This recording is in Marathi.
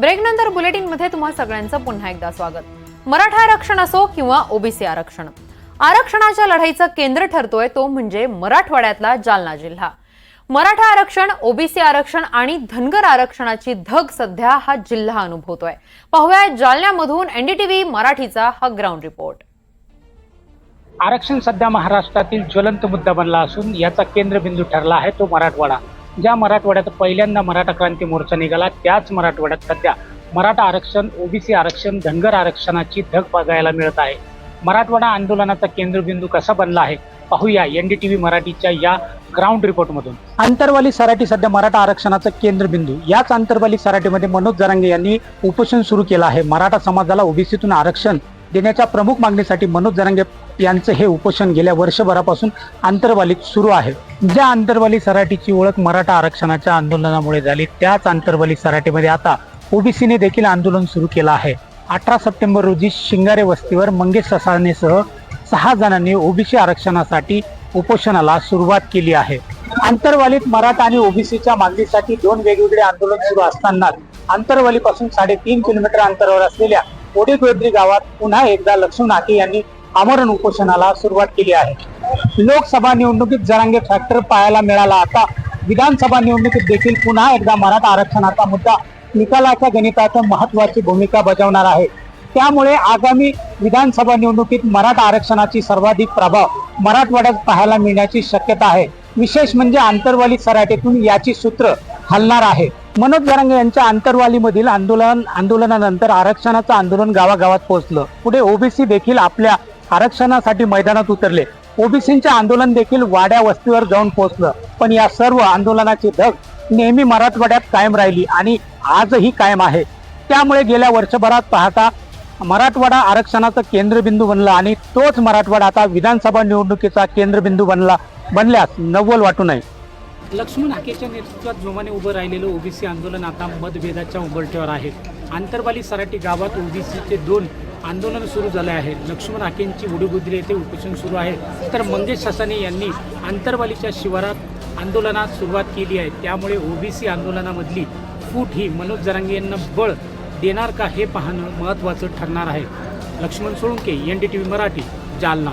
ब्रेकनंतर बुलेटिनमध्ये तुम्हा सगळ्यांचं पुन्हा एकदा स्वागत. मराठा आरक्षण असो किंवा ओबीसी आरक्षण. आरक्षणाच्या लढाईचं केंद्र ठरतोय तो म्हणजे मराठवाड्यातला जालना जिल्हा. मराठा आरक्षण ओबीसी आरक्षण आणि धनगर आरक्षणाची धग सध्या हा जिल्हा अनुभवतोय. पाहूया जालन्यामधून एनडीटीव्ही मराठीचा हा ग्राउंड रिपोर्ट आरक्षण सध्या महाराष्ट्रातील ज्वलंत मुद्दा बनला असून याचा केंद्रबिंदू ठरला आहे तो मराठवाडा. ज्या मराठवाड्यात पहिल्यांदा मराठा क्रांती मोर्चा निघाला त्याच मराठवाड्यात सध्या मराठा आरक्षण ओबीसी आरक्षण धनगर आरक्षणाची धग बघायला मिळत आहे. मराठवाडा आंदोलनाचा केंद्रबिंदू कसा बनला आहे पाहूया एनडीटीव्ही मराठीच्या या ग्राउंड रिपोर्टमधून आंतरवाली सराठी सध्या मराठा आरक्षणाचा केंद्रबिंदू. याच आंतरवाली सराठीमध्ये मनोज जरांगे यांनी उपोषण सुरू केलं आहे. मराठा समाजाला ओबीसीतून आरक्षण देण्याच्या प्रमुख मागणीसाठी मनोज जरांगे यांचं हे उपोषण गेल्या वर्षभरापासून आंतरवालीत सुरू आहे. ज्या आंतरवाली सराटीची ओळख मराठा आरक्षणाच्या आंदोलनामुळे झाली त्याच आंतरवाली सराटीमध्ये आता ओबीसीने देखील आंदोलन सुरू केलं आहे. अठरा सप्टेंबर रोजी शिंगारे वस्तीवर मंगेश ससानेसह सहा जणांनी ओबीसी आरक्षणासाठी उपोषणाला सुरुवात केली आहे. आंतरवालीत मराठा आणि ओबीसीच्या मागणीसाठी दोन वेगवेगळे आंदोलन सुरू असताना आंतरवालीपासून साडेतीन किलोमीटर अंतरावर असलेल्या ओडेगोद्री गावात पुन्हा एकदा लक्ष्मण हाके यांनी आमरण उपोषणाला सुरुवात केली आहे. लोकसभा निवडणुकीत जरांगे फॅक्टर पाहायला मिळाला आता. विधानसभा निवडणुकीत देखील पुन्हा एकदा मराठा आरक्षणाचा मुद्दा निकालाच्या गणितात महत्वाची भूमिका बजावणार आहे. त्यामुळे आगामी विधानसभा निवडणुकीत मराठा आरक्षणाची सर्वाधिक प्रभाव मराठवाड्यात पाहायला मिळण्याची शक्यता आहे. विशेष म्हणजे आंतरवाली सराटेतून याची सूत्र हलणार आहे. मनोज जरांगे यांच्या आंतरवालीमधील आंदोलन आंदोलनानंतर आरक्षणाचं आंदोलन गावागावात पोहोचलं. पुढे ओबीसी देखील आपल्या आरक्षणासाठी मैदानात उतरले. ओबीसींचे आंदोलन देखील वाड्या वस्तीवर जाऊन पोहोचलं. पण या सर्व आंदोलनाची धग नेहमी मराठवाड्यात कायम राहिली आणि आजही कायम आहे. त्यामुळे गेल्या वर्षभरात पाहता मराठवाडा आरक्षणाचा केंद्रबिंदू बनला आणि तोच मराठवाडा आता विधानसभा निवडणुकीचा केंद्रबिंदू बनला बनल्यास नव्वल वाटू नये. लक्ष्मण हाकेच्या नेतृत्वात जोमाने उभं राहिलेलं ओबीसी आंदोलन आता मतभेदाच्या उंबरठ्यावर आहे. आंतरवाली सराटी गावात ओबीसीचे दोन आंदोलन सुरू झालं आहे. लक्ष्मण हाकेंची उडीबुद्री येथे उपोषण सुरू आहे. तर मंगेश ससाने यांनी आंतरवालीच्या शिवारात आंदोलनात सुरुवात केली आहे. त्यामुळे ओबीसी आंदोलनामधली फूट ही मनोज जरांगे यांना बळ देणार का हे पाहणं महत्त्वाचं ठरणार आहे. Laxman Solunke N D T V Marathi Jalna.